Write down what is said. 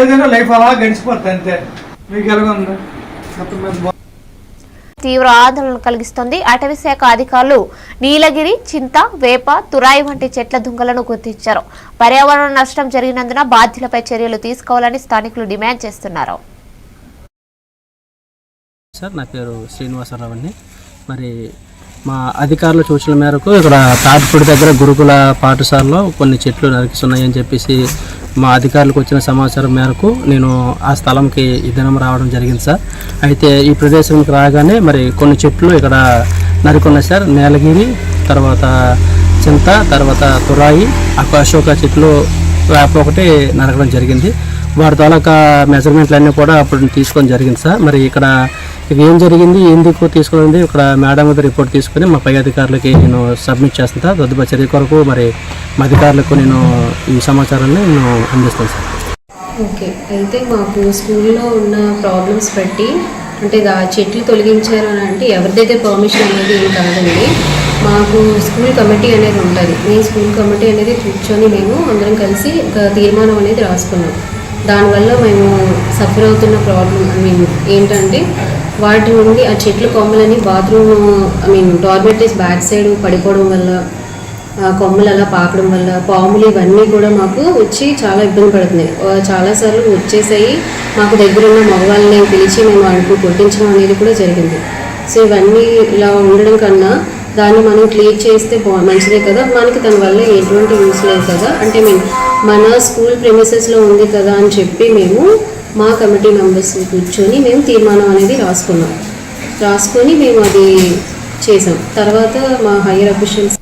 ఏదైనా లైఫ్ అలా గడిచిపోతుంది అంతే. మీకు తీవ్ర ఆందోళన కలిగిస్తోంది అటవీ శాఖ అధికారులు. నీలగిరి చింత వేప తురాయి వంటి చెట్ల దుంగలను గుర్తించారు. పర్యావరణ నష్టం జరిగినందున బాధ్యులపై చర్యలు తీసుకోవాలని స్థానికులు డిమాండ్ చేస్తున్నారు. సార్ నా పేరు శ్రీనివాసరావు అండి మరి మా అధికారుల సూచనల మేరకు ఇక్కడ తాటిపూడి దగ్గర గురుకుల పాఠశాలలో కొన్ని చెట్లు నరికిస్తున్నాయని చెప్పేసి మా అధికారులకు వచ్చిన సమాచారం మేరకు నేను ఆ స్థలంకి ఈ దినం రావడం జరిగింది సార్. అయితే ఈ ప్రదేశానికి రాగానే మరి కొన్ని చెట్లు ఇక్కడ నరుకున్నాయి సార్. నేలగిరి తర్వాత చింత తర్వాత తురాయి అశోక చెట్లు వేప ఒకటి నరకడం జరిగింది. వాటి తాలూకా మెజర్మెంట్లు అన్నీ కూడా అప్పుడు తీసుకొని జరిగింది సార్. మరి ఇక్కడ ఇక ఏం జరిగింది ఎందుకు తీసుకుంది ఇక్కడ మేడం మీద రిపోర్ట్ తీసుకుని మా పై అధికారులకి నేను సబ్మిట్ చేస్తుంటా. తదుపరి చర్య కొరకు మరి మా అధికారులకు నేను ఈ సమాచారాన్ని నేను అందిస్తాను సార్. ఓకే. అయితే మాకు స్కూల్లో ఉన్న ప్రాబ్లమ్స్ బట్టి అంటే చెట్లు తొలగించారు అని అంటే ఎవరిదైతే పర్మిషన్ అనేది ఏం కాదండి మాకు స్కూల్ కమిటీ అనేది ఉంటుంది. మీ స్కూల్ కమిటీ అనేది కూర్చొని మేము అందరం కలిసి ఒక తీర్మానం అనేది రాసుకున్నాం. దానివల్ల మేము సఫర్ అవుతున్న ప్రాబ్లం ఐ మీన్ ఏంటంటే వాటి నుండి ఆ చెట్ల కొమ్మలని bathroom I mean toiletries back side పడిపోవడం వల్ల ఆ కొమ్మలు అలా పాకడం వల్ల పాములు ఇవన్నీ కూడా మాకు వచ్చి చాలా ఇబ్బంది పడుతున్నాయి. చాలాసార్లు వచ్చేసాయి. మాకు దగ్గర ఉన్న మగవాళ్ళని పిలిచి మేము వాళ్ళకు కొట్టించడం అనేది కూడా జరిగింది. సో ఇవన్నీ ఇలా ఉండడం కన్నా దాన్ని మనం క్లియర్ చేస్తే బా మంచిదే కదా. మనకి దానివల్ల ఎటువంటి యూస్ లేదు కదా. అంటే మేము మన స్కూల్ ప్రెమిసెస్లో ఉంది కదా అని చెప్పి మేము మా కమిటీ మెంబర్స్ కూర్చొని మేము తీర్మానం అనేది రాసుకున్నాం. రాసుకొని మేము అది చేసాం. తర్వాత మా హైయర్ అఫీషియల్స్